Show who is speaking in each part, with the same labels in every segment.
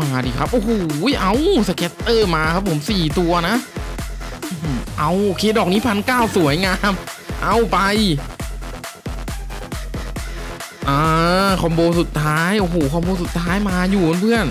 Speaker 1: มาดิครับ โอ้โหเอาสเก็ตเตอร์มาครับผมสี่ตัวนะ เอาโอเคดอกนี้พันเก้าสวยงาม เอาไป อ่า คอมโบสุดท้าย โอ้โห คอมโบสุดท้ายมาอยู่เพื่อน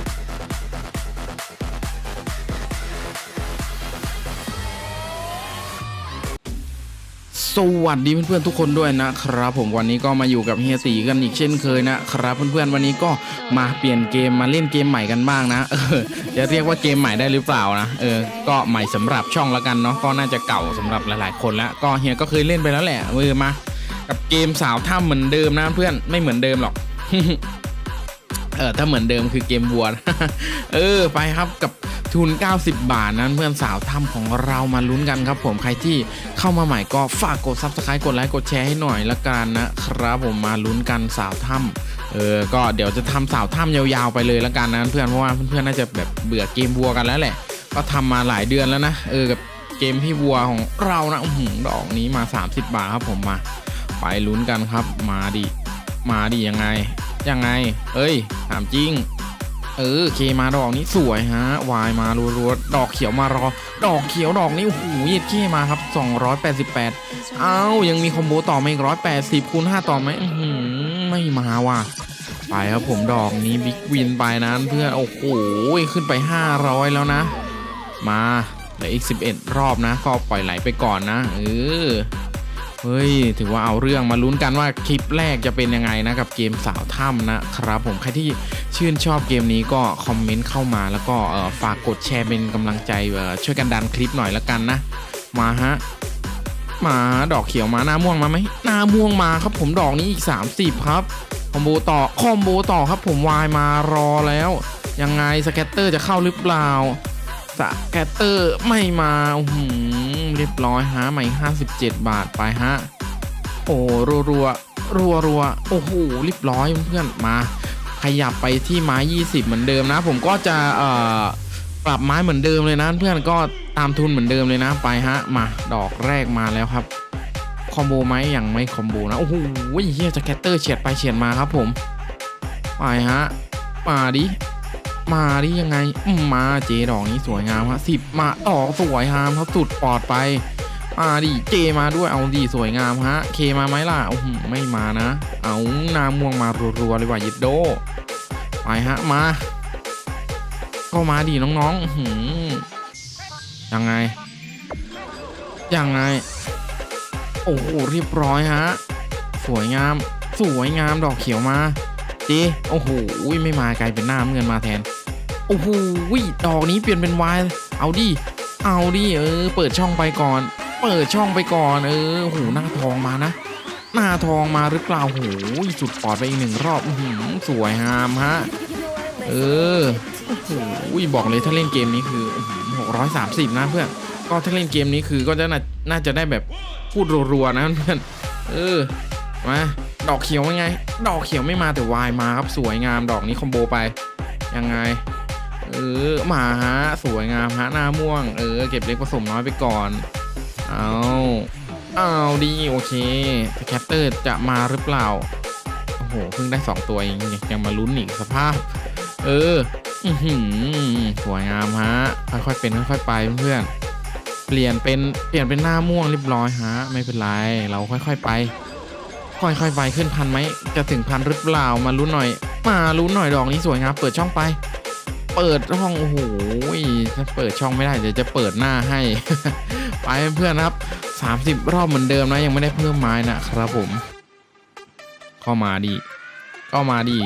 Speaker 1: สวัสดีเพื่อนๆทุกคนด้วยนะครับ ผมวันนี้ก็มาอยู่กับเฮียตีกันอีกเช่นเคยนะครับเพื่อนๆวันนี้ก็มาเปลี่ยนเกมมาเล่นเกมใหม่กันบ้างนะเออจะเรียกว่าเกมใหม่ได้หรือเปล่านะเออก็ใหม่สำหรับช่องละกันเนาะก็น่าจะเก่าสำหรับหลายๆคนแล้วก็เฮียก็เคยเล่นไปแล้วแหละเออมา กับเกมสาวถ้ำเหมือนเดิมนะเพื่อนไม่เหมือนเดิมหรอกเออถ้าเหมือนเดิมคือเกมวัวเออไปครับกับ ทุน 90 บาทนั้นเพื่อนสาวถ้ำของเรามาลุ้นกันครับผมใครที่เข้ามาใหม่ก็ฝากกด subscribe กดไลค์กดแชร์ให้หน่อยละกันนะครับผมมาลุ้นกันสาวถ้ำเออก็เดี๋ยวจะทำสาวถ้ำยาวๆไปเลยละกันนะเพื่อนเพราะว่าเพื่อนๆน่าจะแบบเบื่อเกมวัวกันแล้วแหละ ก็ทำมาหลายเดือนแล้วนะเออกับเกมพี่วัวของเรานะอื้อหือดอกนี้มา 30 บาทครับผมมา ไปลุ้นกันครับมาดิมาดิยังไงยังไง เอ้ยถามจริง เออเคมาดอกนี้สวยฮะวายมารัวๆดอกเขียวมารอ ดอกเขียวดอกนี้โอ้โหเย็ดเคมาครับ 288 เอ้ายังมีคอมโบต่อมาอีก180คูณ5ต่อไหมไม่มาว่ะไปครับผมดอกนี้บิ๊กวินไปนั้นเพื่อนโอ้โหขึ้นไป 500 แล้วนะ มาเหลืออีก 11 รอบนะ ก็ปล่อยไหลไปก่อนนะเออ เฮ้ย ถือว่าเอาเรื่องมาลุ้นกันว่าคลิปแรกจะเป็นยังไงนะกับเกมสาวถ้ำนะครับ ผมใครที่ชื่นชอบเกมนี้ก็คอมเมนต์เข้ามา แล้วก็เออฝากกดแชร์เป็นกำลังใจช่วยกันดันคลิปหน่อยละกันนะ มาฮะมาดอกเขียวมาหน้าม่วงมาไหมหน้าม่วงมาครับผมดอกนี้อีก 30 ครับคอมโบต่อคอมโบต่อครับผมวายมารอแล้ว ยังไงสแกตเตอร์จะเข้าหรือเปล่าสแกตเตอร์ไม่มาอื้อหือเรียบร้อยฮะใหม่57 บาทไปฮะ โอ้รัวรัวรัวรัวโอ้โหเรียบร้อยเพื่อนมาขยับไปที่ไม้ 20 เหมือนเดิมนะ ผมก็จะเอ่อปรับไม้เหมือนเดิมเลยนะ เพื่อนก็ตามทุนเหมือนเดิมเลยนะไปฮะมาดอกแรกมาแล้วครับคอมโบไหมอยังไม่คอมโบนะโอ้โหเฮียสแกตเตอร์เฉียดไปเฉียดมาครับผมไปฮะมาดิ มาดิยังไงมาเจดอกนี้สวยงามฮะสิบมาต่อสวยงามครับสุดปลอดไปมาดิเจมาด้วยเอาดีสวยงามฮะ เคมาไหมล่ะโอ้ไม่มานะ เอานาม่วงมารัวๆเลยว่ะยิดโดไปฮะมาก็มาดิน้องๆหืยังไงยังไง โอ้โหเรียบร้อยฮะ สวยงาม สวยงามดอกเขียวมาเจโอ้โหไม่มากลายเป็นหน้าเงินมาแทน โอ้โหดอกนี้เปลี่ยนเป็นวายเอาดิ เอาดิ เออ เปิดช่องไปก่อน เปิดช่องไปก่อน เออโอ้โหน้าทองมานะ หน้าทองมาหรือเปล่าโอ้โหสุดปอดไปอีกหนึ่งรอบหือสวยงามฮะ เออ โอ้โหบอกเลยถ้าเล่นเกมนี้คือหกร้อยสามสิบนะเพื่อน ก็ถ้าเล่นเกมนี้คือก็จะน่านาจะได้แบบพูดรัวๆนะเพื่อน เออ มาดอกเขียวยังไง ดอกเขียวไม่มาแต่วายมาครับสวยงามดอกนี้คอมโบไป ยังไง เออมาฮะสวยงามฮะหน้าม่วง เออ เก็บเล็กผสมน้อยไปก่อน เอาเอาดีโอเคแคตเตอร์จะมาหรือเปล่า โอ้โห เพิ่งได้ 2 ตัวเองยังยังมาลุ้นอีกสภาพ เออสวยงามฮะ ค่อยๆเป็นค่อยๆไปเพื่อนเปลี่ยนเป็นเปลี่ยนเป็นหน้าม่วงเรียบร้อยฮะ ไม่เป็นไร เราค่อยๆไป ค่อยๆไปขึ้นพันไหมจะถึงพันหรือเปล่ามาลุ้นหน่อย มาลุ้นหน่อยดอกนี้สวยงามเปิดช่องไป เปิดช่องโอ้โหถ้าเปิดช่องไม่ได้เดี๋ยวจะเปิดหน้าให้ ไปเพื่อนนะครับ 30 รอบเหมือนเดิมนะยังไม่ได้เพิ่มไม้นะครับผม เข้ามาดีก็มาดี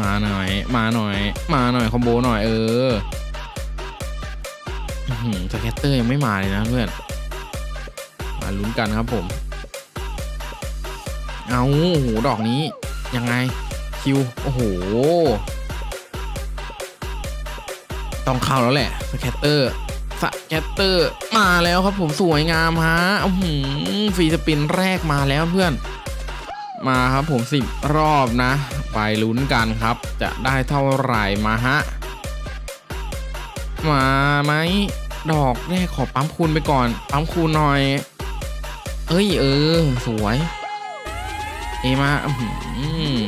Speaker 1: มาหน่อย มาหน่อย มาหน่อยคอมโบหน่อยเอออื้อหือสแกตเตอร์ยังไม่มาเลยนะเพื่อน มาลุ้นกันครับผม เอาโอ้โหดอกนี้ยังไงคิว โอ้โห ต้องเข้าแล้วแหละสแกตเตอร์สแกตเตอร์มาแล้วครับผมสวยงามฮะหือฟรีสปินแรกมาแล้วเพื่อน มาครับผมสิบรอบนะ ไปลุ้นกันครับ จะได้เท่าไหร่มาฮะ มาไหมดอกแรกขอปั๊มคูณไปก่อน ปั๊มคูณหน่อย เอ้ยเออ สวย เอมาหือ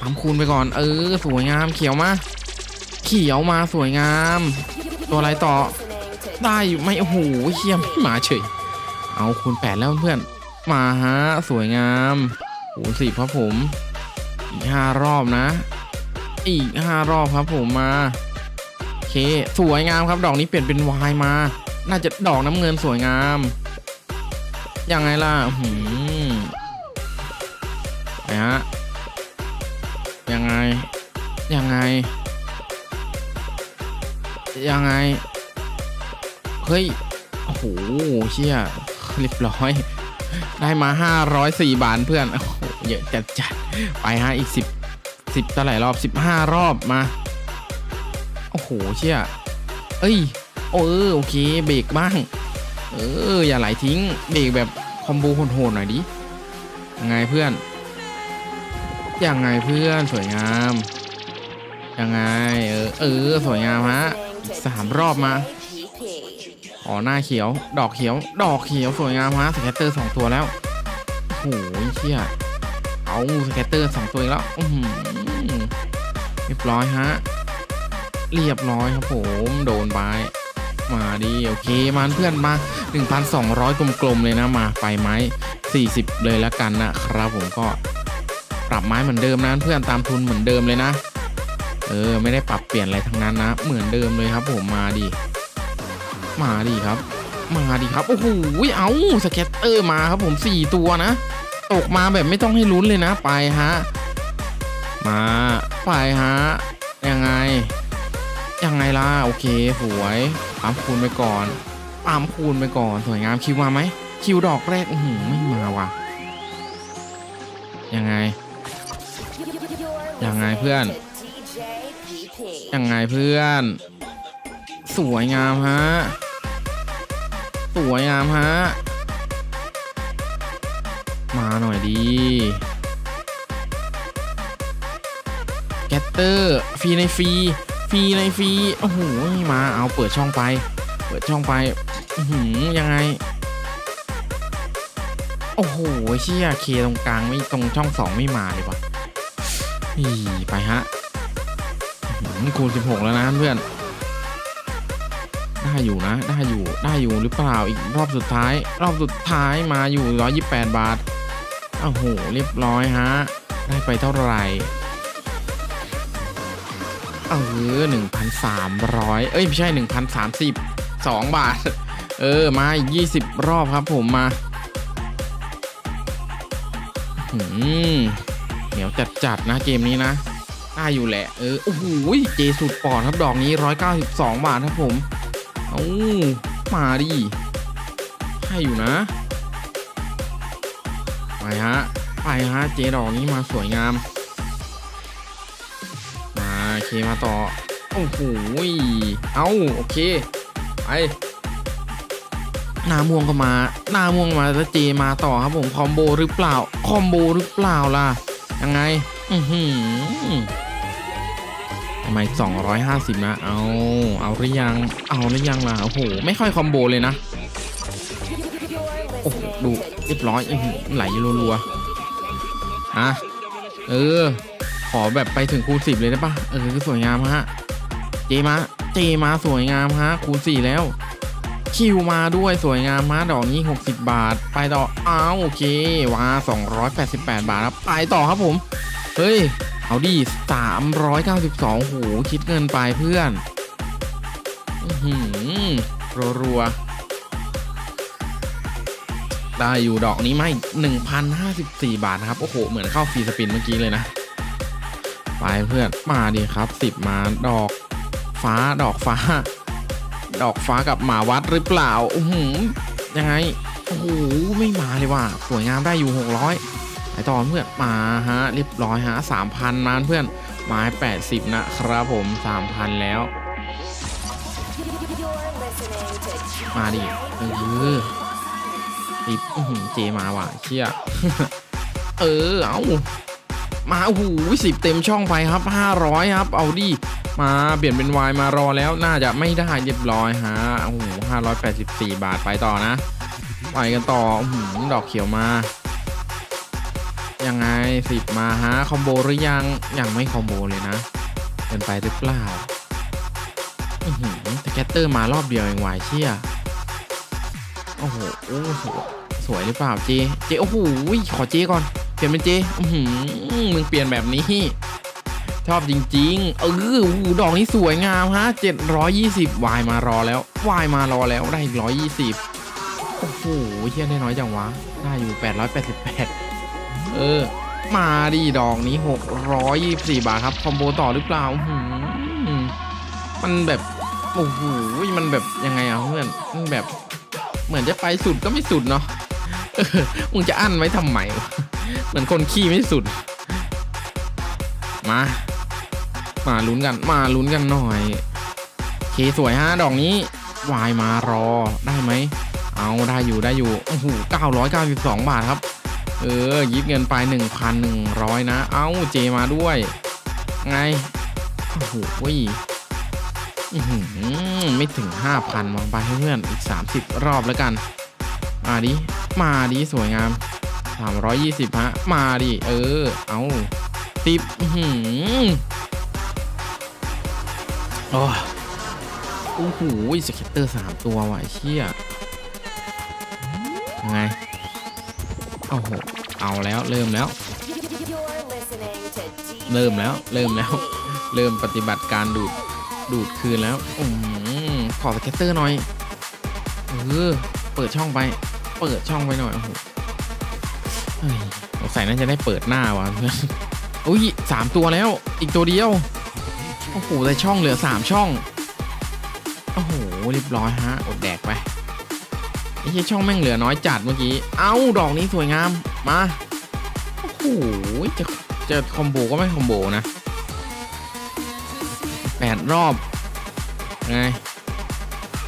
Speaker 1: ปั๊มคูณไปก่อน เออ สวยงามเขียวมา เขียวมาสวยงาม ตัวอะไรต่อ ได้อยู่ไม่โอ้โหเฮียไม่มาเฉย เอาคูณแปดแล้วเพื่อนมาฮะสวยงามคูสิครับผม อีกห้ารอบนะ อีกห้ารอบครับผมมาโอเคสวยงามครับดอกนี้เปลี่ยนเป็นวายมา น่าจะดอกน้ำเงินสวยงามยังไงล่ะหืมไปฮะยังไงยังไง ยังไง เฮ้ย โอ้โหเชี่ยเรียบร้อย ได้มา 504 บาทเพื่อน โอ้โห เยอะจัดจัดไปฮะอีก 10 10เท่าไหร่รอบ 15 รอบมา โอ้โหเชี่ยเอ้ยเออ โอเค เบรกบ้าง เออ อย่าไหลทิ้ง เบรกแบบคอมโบโหดๆหน่อยดิยังไงเพื่อนยังไงเพื่อนสวยงามยังไง เออเออสวยงามฮะ สามรอบมาอ๋อหน้าเขียว ดอกเขียว ดอกเขียวสวยงามฮะสแกตเตอร์สองตัวแล้วโอ้โหเชี่ยเอาสแกตเตอร์สองตัวอีกแล้วอือหือเรียบร้อยฮะเรียบร้อยครับผมโดนไปมาดีโอเคมาเพื่อนมา 1,200 กลมๆเลยนะมาไปไม้40 เลยแล้วกันนะครับผมก็ปรับไม้เหมือนเดิมนะเพื่อนตามทุนเหมือนเดิมเลยนะ เออ ไม่ได้ปรับเปลี่ยนอะไรทั้งนั้นนะ เหมือนเดิมเลยครับผมมาดีมาดีครับ มาดีครับ โอ้โหเอาสเก็ตเตอร์มาครับผมสี่ตัวนะ ตกมาแบบไม่ต้องให้ลุ้นเลยนะ ไปฮะ มาไปฮะ ยังไง ยังไงล่ะ โอเคสวยปั๊มคูณไปก่อนปั๊มคูณไปก่อน สวยงามคิวมาไหม คิวดอกแรกอือหือไม่มาว่ะ ยังไง ยังไงเพื่อน ยังไงเพื่อน สวยงามฮะ สวยงามฮะ มาหน่อยดีแกตเตอร์ฟรีในฟรีฟรีในฟรีโอ้โหมาเอาเปิดช่องไป เปิดช่องไปหือยังไง โอ้โหเชี่ยเคตรงกลางไม่ตรงช่องสองไม่มาเลยวะอีไปฮะ อื้อหือคูณ 16 แล้วนะเพื่อน ได้อยู่นะ ได้อยู่ ได้อยู่หรือเปล่า อีกรอบสุดท้าย รอบสุดท้ายมาอยู่ 128 บาทโอ้โห เรียบร้อยฮะ ได้ไปเท่าไหร่ เออ1,300 เอ้ย ไม่ใช่ 1,032 บาท เออ มาอีก20 รอบครับผมมาหืมเหนียวจัดๆนะเกมนี้นะ ได้อยู่แหละ เออ โอ้โหเจสุดปอดครับดอกนี้ 192 บาทครับผมเอามาดิให้อยู่นะ ไปฮะ ไปฮะ เจดอกนี้มาสวยงาม มาโอเคมาต่อ โอ้โหเอาโอเค ไปหน้าม่วงก็มาหน้าม่วงมาแล้วเจมาต่อครับผม คอมโบหรือเปล่า คอมโบหรือเปล่าล่ะ ยังไง อือหือ ทำไม250 นะ เอา เอาหรือยัง เอาหรือยังล่ะ โอ้โห ไม่ค่อยคอมโบเลยนะ โอ้โหดูเรียบร้อยอื้อหือไหลรัวๆอะ เออ ขอแบบไปถึงคูณ10 เลยได้ปะเออสวยงามฮะ เจมา เจมาสวยงามฮะ คูณ4 แล้ว คิวมาด้วยสวยงามฮะ ดอกนี้ 60 บาท ไปต่อ อ้าวโอเคว้า288 บาทครับ ไปต่อครับผม เฮ้ย เอาดิ392โหคิดเงินไปเพื่อนอือหือรัวๆได้อยู่ดอกนี้ไม่1,054 บาทนะครับ โอ้โห เหมือนเข้าฟรีสปินเมื่อกี้เลยนะ ไปเพื่อนมาดีครับ 10 มาดอกฟ้าดอกฟ้า ดอกฟ้ากับหมาวัดหรือเปล่าอือยังไง โอ้โห ไม่มาเลยว่ะ สวยงามได้อยู่ 600 ไอต่อเพื่อนมาฮะเรียบร้อยฮะสามพันมาเพื่อนไม้แปดสิบนะครับผมสามพันแล้ว มาดิเออติดอื้อหือเจมาว่ะเชี่ยเออเอามาโอ้โหสิบเต็มช่องไปครับห้าร้อยครับ เอาดิมาเปลี่ยนเป็นวายมารอแล้วน่าจะไม่ได้เรียบร้อยฮะโอ้โหห้าร้อยแปดสิบสี่บาทไปต่อนะไปกันต่ออื้อหือดอกเขียวมา ยังไงสิบมาฮะคอมโบหรือยังยังไม่คอมโบเลยนะเกินไปหรือเปล่าอื้อหือแต่แกตเตอร์มารอบเดียวเองวายเชี่ยโอ้โหโอ้โหสวยหรือเปล่าเจเจโอ้โหขอเจก่อนเปลี่ยนเป็นเจอื้อหือมึงเปลี่ยนแบบนี้ ชอบจริงๆเออโอ้โหดอกนี้สวยงามฮะ720วายมารอแล้ววายมารอแล้วได้อีก120โอ้โหเฮียได้น้อยจังวะ ได้อยู่888 เออ มาดิดอกนี้ 624 บาทครับ คอมโบต่อหรือเปล่าหือมันแบบ โอ้โห มันแบบยังไงอะเพื่อน มันแบบ เหมือนจะไปสุดก็ไม่สุดเนาะมึงจะอั้นไว้ทำไมเหมือนคนขี้ไม่สุด มา มาลุ้นกัน มาลุ้นกันหน่อยเคสวยฮะดอกนี้วายมารอได้ไหม เอาได้อยู่ได้อยู่ โอ้โห992บาทครับ เออยิบเงินไป 1,100 นะ เอ้าเจมาด้วย ไง โอ้โหอื้อหือไม่ถึง 5,000วางไปให้เพื่อนอีก 30 รอบแล้วกัน มาดิ มาดิ สวยงาม 320 ฮะ มาดิ เออ เอาติบอื้อหือโอ้โอ้โหสเก็ตเตอร์สามตัวว่ะไอ้เชี่ยยังไง โอ้โห เอาแล้วเริ่มแล้ว เริ่มแล้วเริ่มแล้ว เริ่มปฏิบัติการดูดดูดคืนแล้วอืมขอสเก็ตเตอร์หน่อยเออเปิดช่องไป เปิดช่องไปหน่อยโอ้โหสงสัยน่าจะได้เปิดหน้าว่ะเพื่อนอุ้ยสามตัวแล้ว อีกตัวเดียวโอ้โหแต่ช่องเหลือสามช่องโอ้โหเรียบร้อยฮะอดแดกไป ไอ้เหี้ยช่องแม่งเหลือน้อยจัดเมื่อกี้ เอ้า ดอกนี้สวยงาม มา โอ้โห จะจะคอมโบก็ไม่คอมโบนะแปดรอบ ไง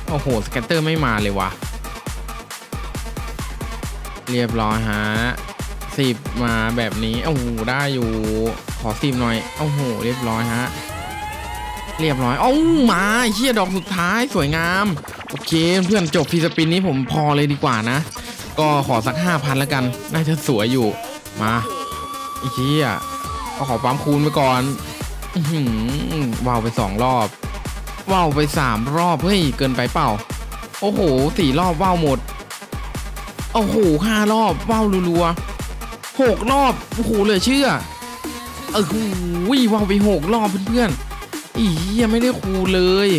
Speaker 1: โอ้โห สแกตเตอร์ไม่มาเลยว่ะเรียบร้อยฮะสิบมาแบบนี้โอ้โหได้อยู่ ขอสิบหน่อยโอ้โหเรียบร้อยฮะเรียบร้อยโอ้ามาเฮียดอกสุดท้ายสวยงาม โอเคเพื่อนจบฟีสปินนี้ผมพอเลยดีกว่านะ ก็ขอสักห้าพันแล้วกัน น่าจะสวยอยู่มาไอ้เฮียก็ขอปั๊มคูณไปก่อนอื้อหือว่าวไปสองรอบว่าวไปสามรอบเฮ้ยเกินไปเปล่า โอ้โหสี่รอบว่าวหมดโอ้โหห้ารอบว่าวรัวๆหกรอบโอ้โหเหลยเชื่อเออหูยว่าวไปหกรอบเพื่อนๆอีเหี้ยไม่ได้คูเลย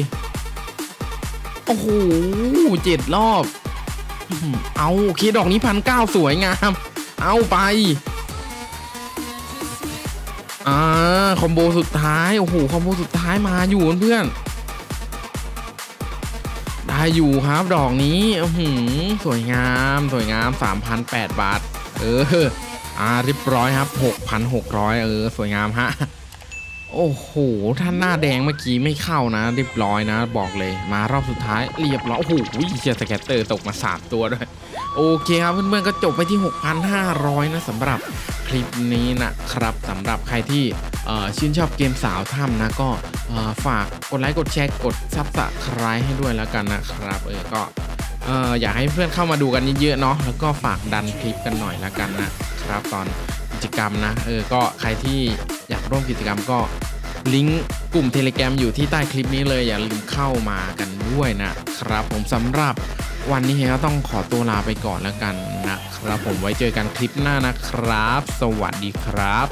Speaker 1: โอ้โหเจ็ดรอบ เอาโอเคดอกนี้พันเก้าสวยงาม เอาไป อ่า คอมโบสุดท้าย โอ้โห คอมโบสุดท้ายมาอยู่เพื่อน ได้อยู่ครับดอกนี้อื้อหือสวยงาม สวยงาม 3,008 บาท เออ อ่าเรียบร้อยครับ 6,600 เออ สวยงามฮะ โอ้โหถ้านหน้าแดงเมื่อกี้ไม่เข้านะ เรียบร้อยนะ บอกเลยมารอบสุดท้ายเรียบร้อยโอ้โหเชียร์สแกตเตอร์ตกมา 3 ตัวด้วย โอเคครับเพื่อนๆก็จบไปที่ 6,500 นะสำหรับคลิปนี้นะครับสำหรับใครที่ชื่นชอบเกมสาวถ้ำนะก็ฝากกดไลค์กดแชร์กดซับสไครต์ให้ด้วยแล้วกันนะครับเออก็เอ่ออยากให้เพื่อนเข้ามาดูกันเยอะๆเนาะแล้วก็ฝากดันคลิปกันหน่อยแล้วกันนะครับตอนกิจกรรมนะเออก็ใครที่อยากร่วมกิจกรรมก็ ลิงก์กลุ่มเทเล gram อยู่ที่ใต้คลิปนี้เลยอย่าลืมเข้ามากันด้วยนะครับ ผมสำหรับวันนี้เฮียก็ต้องขอตัวลาไปก่อนแล้วกันนะครับ ผมไว้เจอกันคลิปหน้านะครับ สวัสดีครับ